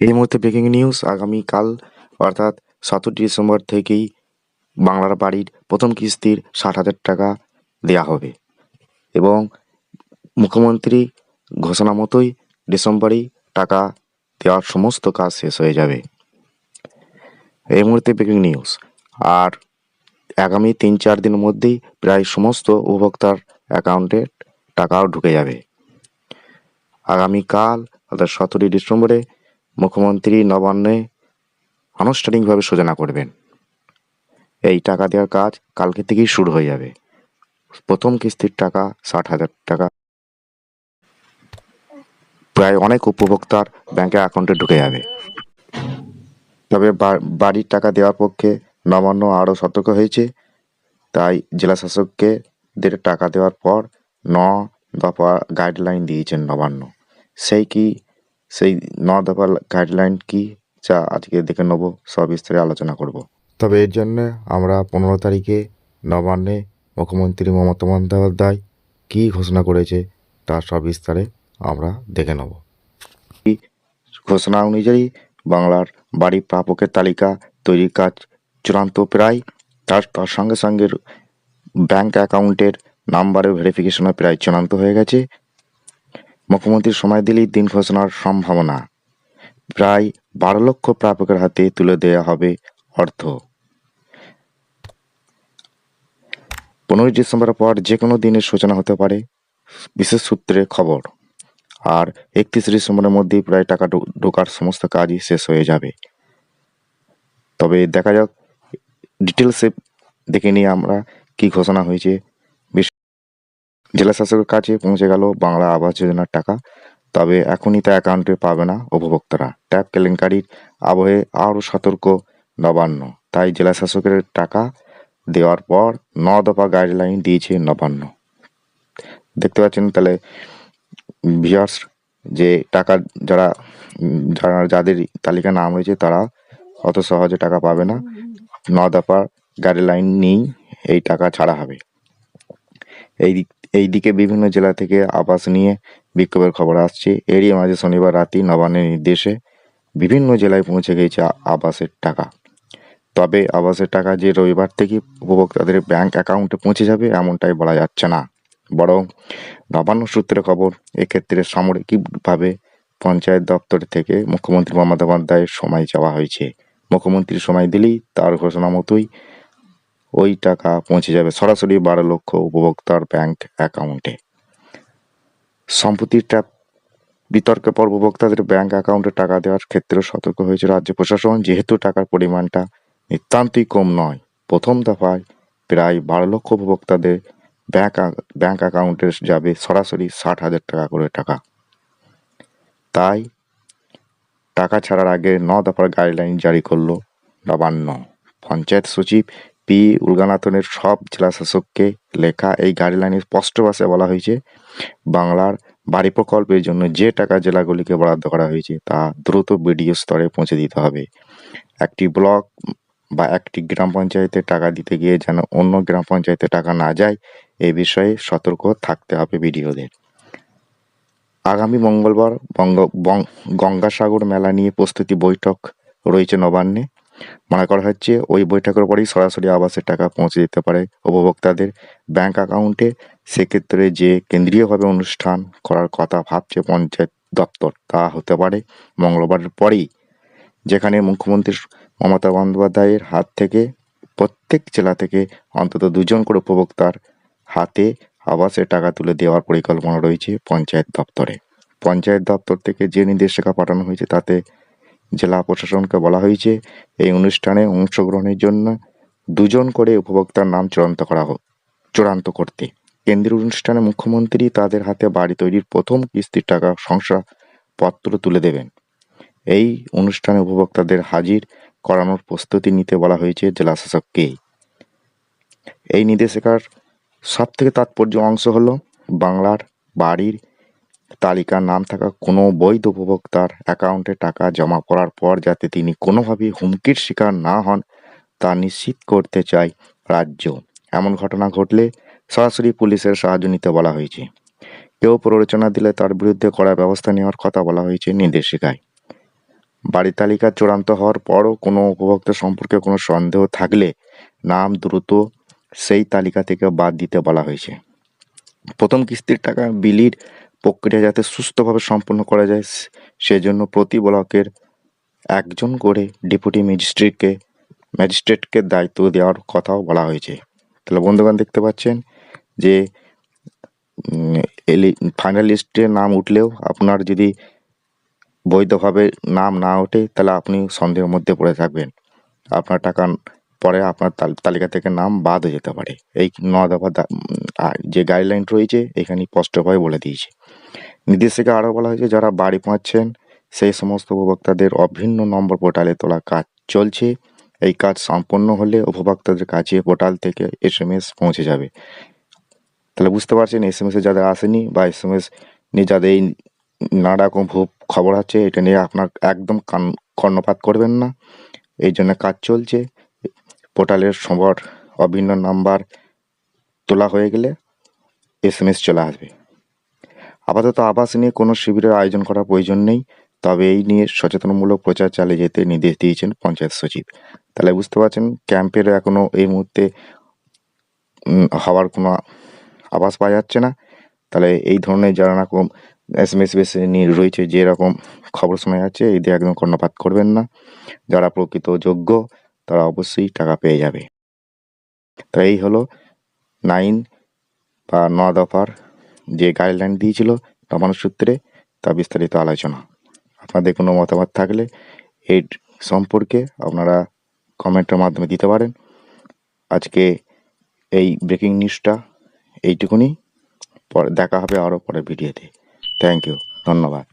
এই মুহূর্তে breaking news আগামীকাল অর্থাৎ সতেরোই ডিসেম্বর থেকেই বাংলার বাড়ির প্রথম কিস্তির ষাট হাজার টাকা দেওয়া হবে। এবং মুখ্যমন্ত্রী ঘোষণা মতোই ডিসেম্বরেই টাকা দেওয়ার সমস্ত কাজ শেষ হয়ে যাবে। এই মুহূর্তে ব্রেকিং নিউজ আর আগামী তিন চার দিনের মধ্যেই প্রায় সমস্ত উপভোক্তার অ্যাকাউন্টে টাকাও ঢুকে যাবে। আগামীকাল অর্থাৎ সতেরোই ডিসেম্বরে মুখ্যমন্ত্রী নবান্নে আনুষ্ঠানিকভাবে সূচনা করবেন। এই টাকা দেওয়ার কাজ কালকে থেকেই শুরু হয়ে যাবে। প্রথম কিস্তির টাকা ষাট হাজার টাকা। প্রায় অনেক উপভোক্তার ব্যাংকের অ্যাকাউন্টে ঢুকে যাবে। তবে বাড়ির টাকা দেওয়ার পক্ষে নবান্ন আরও সতর্ক হয়েছে। তাই জেলা শাসককে টাকা দেওয়ার পর ন দফা গাইডলাইন দিয়েছেন নবান্ন। সেই কি সেই ন দফা গাইডলাইন কি যা আজকে দেখে নেব সবিস্তারে আলোচনা করব। তবে এর জন্য আমরা পনেরো তারিখে নবান্নে মুখ্যমন্ত্রী মমতা বন্দ্যোপাধ্যায় কী ঘোষণা করেছে তার সব সবিস্তারে আমরা দেখে নেব। এই ঘোষণা অনুযায়ী বাংলার বাড়ি প্রাপকের তালিকা তৈরির কাজ চূড়ান্ত প্রায় তার তার সঙ্গে সঙ্গে ব্যাংক অ্যাকাউন্টের নাম্বারের ভেরিফিকেশনও প্রায় চূড়ান্ত হয়ে গেছে। মুখ্যমন্ত্রীর সময় দিলেই দিন ঘোষণার সম্ভাবনা। প্রায় বারো লক্ষ প্রাপকের হাতে তুলে দেওয়া হবে অর্থ। পনেরোই ডিসেম্বরের পর যে কোনো দিনের সূচনা হতে পারে, বিশেষ সূত্রে খবর। আর একত্রিশ ডিসেম্বরের মধ্যেই প্রায় টাকা ঢোকার সমস্ত কাজই শেষ হয়ে যাবে। তবে দেখা যাক, ডিটেলসে দেখে নিয়ে আমরা কি ঘোষণা হয়েছে। জেলা শাসকের কাছে পৌঁছে গেল বাংলা আবাস যোজনার টাকা। তবে এখনই তা অ্যাকাউন্টে পাবে না উপভোক্তারা। ট্যাপ কেলেঙ্কারির আবহে আরও সতর্ক নবান্ন। তাই জেলা শাসকের টাকা দেওয়ার পর ন দফা গাইডলাইন দিয়েছে নবান্ন। দেখতে পাচ্ছেন তাহলে ভিউয়ার্স যে টাকা যারা যারা, যাদের তালিকা নাম রয়েছে তারা অত সহজে টাকা পাবে না। ন দফা গাইডলাইন নিয়েই এই টাকা ছাড়া হবে। এই দিক এই দিকে বিভিন্ন জেলা থেকে আবাস নিয়ে বিক্ষোভের খবর আসছে। এরই মাঝে শনিবার রাতেই নবান্নের নির্দেশে বিভিন্ন জেলায় পৌঁছে গেছে আবাসের টাকা। তবে আবাসের টাকা যে রবিবার থেকে উপভোক্তাদের ব্যাংক অ্যাকাউন্টে পৌঁছে যাবে এমনটাই বলা যাচ্ছে না। বরং নবান্ন সূত্রে খবর, এক্ষেত্রে সামরিকভাবে পঞ্চায়েত দপ্তর থেকে মুখ্যমন্ত্রী মমতা বন্দ্যোপাধ্যায়ের সময় চাওয়া হয়েছে। মুখ্যমন্ত্রীর সময় দিলেই তার ঘোষণা মতোই ওই টাকা পৌঁছে যাবে সরাসরি বারো লক্ষ উপভোক্তার ব্যাংক অ্যাকাউন্টে। সম্প্রতি ট্যাপ, বিতর্কের পর উপভোক্তাদের ব্যাংক অ্যাকাউন্টে টাকা দেওয়ার ক্ষেত্রে সতর্ক হয়েছে রাজ্য প্রশাসন। যেহেতু টাকার পরিমাণটা নিতান্তই কম নয়, প্রথম দফায় প্রায় বারো লক্ষ উপভোক্তাদের ব্যাংক ব্যাংক অ্যাকাউন্টে যাবে সরাসরি ষাট হাজার টাকা করে টাকা। তাই টাকা ছাড়ার আগে ন দফার গাইডলাইন জারি করল নবান্ন। পঞ্চায়েত সচিব পি উর্গানাথনের সব জেলা শাসককে লেখা এই গাইডলাইনে স্পষ্ট ভাষায় বলা হয়েছে, বাংলার বাড়ি প্রকল্পের জন্য যে টাকা জেলাগুলিকে বরাদ্দ করা হয়েছে তা দ্রুত বিডিও স্তরে পৌঁছে দিতে হবে। একটি ব্লক বা একটি গ্রাম পঞ্চায়েতে টাকা দিতে গিয়ে যেন অন্য গ্রাম পঞ্চায়েতে টাকা না যায়, এ বিষয়ে সতর্ক থাকতে হবে বিডিওদের। আগামী মঙ্গলবার বঙ্গ গঙ্গাসাগর মেলা নিয়ে প্রস্তুতি বৈঠক রয়েছে নবান্নে। মনে করা হচ্ছে ওই বৈঠকের পরেই সরাসরি আবাসের টাকা পৌঁছে যেতে পারে উপভোক্তাদের ব্যাংক অ্যাকাউন্টে। সেক্ষেত্রে যে কেন্দ্রীয়ভাবে অনুষ্ঠান করার কথা ভাবছে পঞ্চায়েত দপ্তর, তা হতে পারে মঙ্গলবারের পরেই, যেখানে মুখ্যমন্ত্রী মমতা বন্দ্যোপাধ্যায়ের হাত থেকে প্রত্যেক জেলা থেকে অন্তত দুজন করে উপভোক্তার হাতে আবাসের টাকা তুলে দেওয়ার পরিকল্পনা রয়েছে পঞ্চায়েত দপ্তরে। পঞ্চায়েত দপ্তর থেকে যে নির্দেশিকা পাঠানো হয়েছে তাতে জেলা প্রশাসনকে বলা হয়েছে, এই অনুষ্ঠানে অংশগ্রহণের জন্য দুজন করে উপভোক্তার নাম চূড়ান্ত করা হোক, চূড়ান্ত করতে। কেন্দ্রীয় অনুষ্ঠানে মুখ্যমন্ত্রী তাদের হাতে বাড়ি তৈরির প্রথম কিস্তির টাকা শংসাপত্র তুলে দেবেন। এই অনুষ্ঠানে উপভোক্তাদের হাজির করানোর প্রস্তুতি নিতে বলা হয়েছে জেলা শাসককে। এই নির্দেশিকার সব থেকে তাৎপর্য অংশ হলো বাংলার বাড়ির তালিকার নাম থাকা কোনো বৈধ উপভোক্তার অ্যাকাউন্টে টাকা জমা করার পর যাতে তিনি কোনোভাবেই হুমকির শিকার না হন, তা নিশ্চিত করতে চায় রাজ্য। এমন ঘটনা ঘটলে সরাসরি পুলিশের সাহায্য নিতে বলা হয়েছে। কেউ প্ররোচনা দিলে তার বিরুদ্ধে কড়া ব্যবস্থা নেওয়ার কথা বলা হয়েছে নির্দেশিকায়। বাড়ি তালিকা চূড়ান্ত হওয়ার পরও কোনো উপভোক্তা সম্পর্কে কোনো সন্দেহ থাকলে নাম দ্রুত সেই তালিকা থেকে বাদ দিতে বলা হয়েছে। প্রথম কিস্তির টাকা বিলির প্রক্রিয়া যাতে সুস্থভাবে সম্পন্ন করা যায় সেজন্য প্রতি ব্লকের একজন করে ডেপুটি ম্যাজিস্ট্রেটকে ম্যাজিস্ট্রেটকে দায়িত্ব দেওয়ার কথাও বলা হয়েছে। তাহলে বন্ধুগণ দেখতে পাচ্ছেন যে ফাইনাল নাম উঠলেও আপনার যদি বৈধভাবে নাম না ওঠে, তাহলে আপনি সন্দেহের মধ্যে পড়ে থাকবেন। আপনার টাকা পরে আপনার তালিকা থেকে নাম বাদ হয়ে যেতে পারে। এই ন দফা যে গাইডলাইন রয়েছে এখানে স্পষ্টভাবে বলে দিয়েছে। নির্দেশিকা আরও বলা হয়েছে, যারা বাড়ি পাচ্ছেন সেই সমস্ত উপভোক্তাদের অভিন্ন নম্বর পোর্টালে তোলা কাজ চলছে। এই কাজ সম্পন্ন হলে উপভোক্তাদের কাছে পোর্টাল থেকে এস এম এস পৌঁছে যাবে। তাহলে বুঝতে পারছেন এস এম এসে যাদের আসেনি বা এস এম এস নিয়ে যাদের এই নানা রকম ভুল খবর আছে, এটা নিয়ে আপনার একদম কান কর্ণপাত করবেন না। এই জন্য কাজ চলছে। পোর্টালের সবার অভিন্ন নাম্বার তোলা হয়ে গেলে এস এম এস চলে আসবে। আপাতত আবাস নিয়ে কোনো শিবিরের আয়োজন করার প্রয়োজন নেই, তবে এই নিয়ে সচেতনমূলক প্রচার চালিয়ে যেতে নির্দেশ দিয়েছেন পঞ্চায়েত সচিব। তাহলে বুঝতে পারছেন, ক্যাম্পের এখনও এই মুহূর্তে হওয়ার কোনো আভাস পাওয়া যাচ্ছে না। তাহলে এই ধরনের যারা রকম এস এম এস বেসে নিয়ে রয়েছে, যে রকম খবর শোনা যাচ্ছে এই দিয়ে একদম কর্ণপাত করবেন না। যারা প্রকৃত যোগ্য, তারা অবশ্যই টাকা পেয়ে যাবে। তো এই হলো নাইন বা ন দফার যে গাইডলাইন দিয়েছিল সূত্রে, তা বিস্তারিত আলোচনা। আপনাদের কোনো মতামত থাকলে এর সম্পর্কে আপনারা কমেন্টের মাধ্যমে দিতে পারেন। আজকে এই ব্রেকিং নিউজটা এইটুকুনি। পরে দেখা হবে আরও পরের ভিডিওতে থ্যাংক ইউ ধন্যবাদ।